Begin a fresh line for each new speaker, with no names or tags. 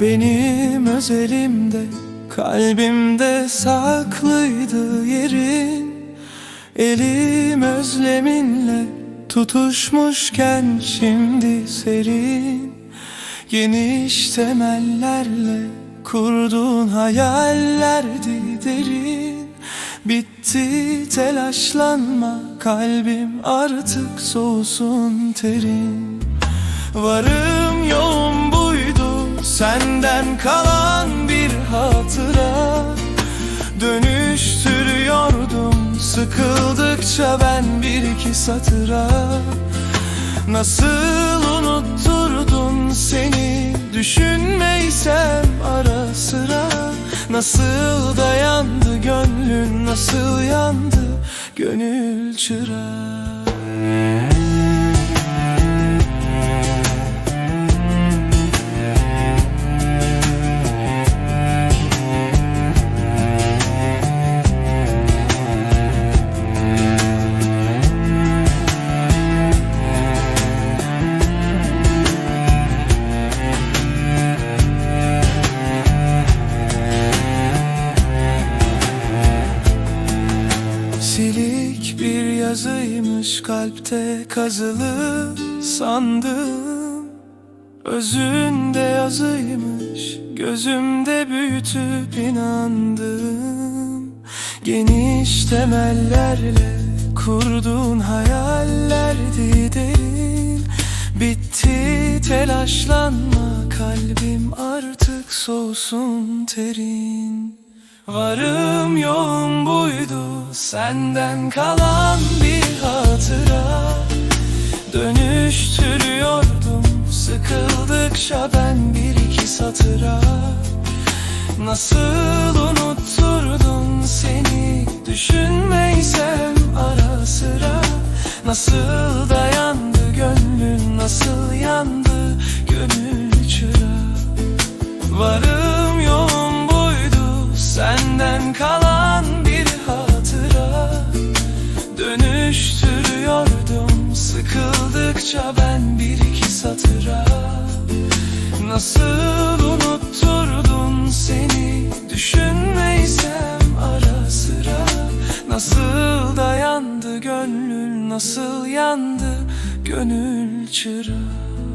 Benim özelimde Kalbimde saklıydı yerin Elim özleminle Tutuşmuşken şimdi serin. Geniş temellerle Kurduğun hayallerdi derin. Bitti telaşlanma Kalbim artık soğusun terin. Varım yoğum buydu Senden kalan bir hatıra. Dönüştürüyordum Sıkıldıkça ben bir iki satıra. Nasıl unutturdun seni Düşünmeysem ara sıra. Nasıl dayandı gönlün Nasıl yandı gönül çırağı yazıymış kalpte kazılı sandım. Özünde yazıymış gözümde büyütüp inandım. Geniş temellerle kurduğun hayallerdi değil Bitti telaşlanma kalbim artık soğusun terin. Varım yoğum buydu senden kalan bir hatıra. Dönüştürüyordum sıkıldıkça ben bir iki satıra. Nasıl unutturdun seni düşünmeysem ara sıra. Nasıl dayandı gönlün nasıl yandı gönül çırağı. Varım Dönüştürüyordum sıkıldıkça ben bir iki satıra Nasıl unutturdun seni? Düşünmeysem ara sıra Nasıl dayandı gönlün nasıl yandı gönül çırağı